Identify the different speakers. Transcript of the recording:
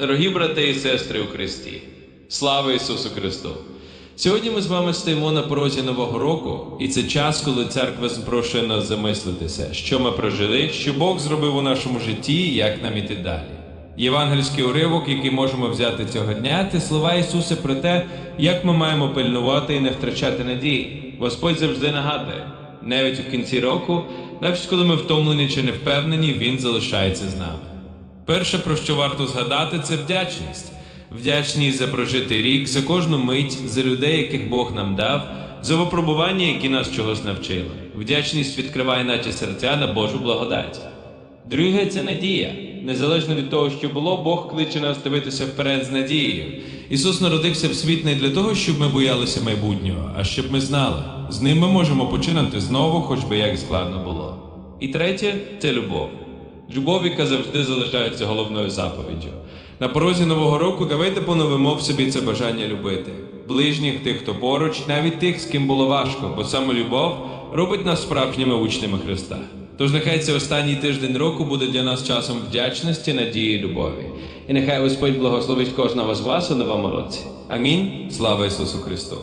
Speaker 1: Дорогі брати і сестри у Христі, слава Ісусу Христу! Сьогодні ми з вами стоїмо на порозі Нового року, і це час, коли церква запрошує нас замислитися, що ми прожили, що Бог зробив у нашому житті, і як нам іти далі. Євангельський уривок, який можемо взяти цього дня, це слова Ісуса про те, як ми маємо пильнувати і не втрачати надії. Господь завжди нагадує, навіть у кінці року, навіть коли ми втомлені чи не впевнені, Він залишається з нами. Перше, про що варто згадати, це вдячність. Вдячність за прожитий рік, за кожну мить, за людей, яких Бог нам дав, за випробування, які нас чогось навчили. Вдячність відкриває наші серця на Божу благодать. Друге це надія. Незалежно від того, що було, Бог кличе нас дивитися вперед з надією. Ісус народився в світ не для того, щоб ми боялися майбутнього, а щоб ми знали, з ним ми можемо починати знову, хоч би як складно було. І третє це любов. Любов, яка завжди залишається головною заповіддю. На порозі нового року давайте поновимо в собі це бажання любити ближніх, тих, хто поруч, навіть тих, з ким було важко, бо саме любов робить нас справжніми учнями Христа. Тож нехай цей останній тиждень року буде для нас часом вдячності, надії любові. І нехай Господь благословить кожного з вас у новому році. Амінь. Слава Ісусу Христу!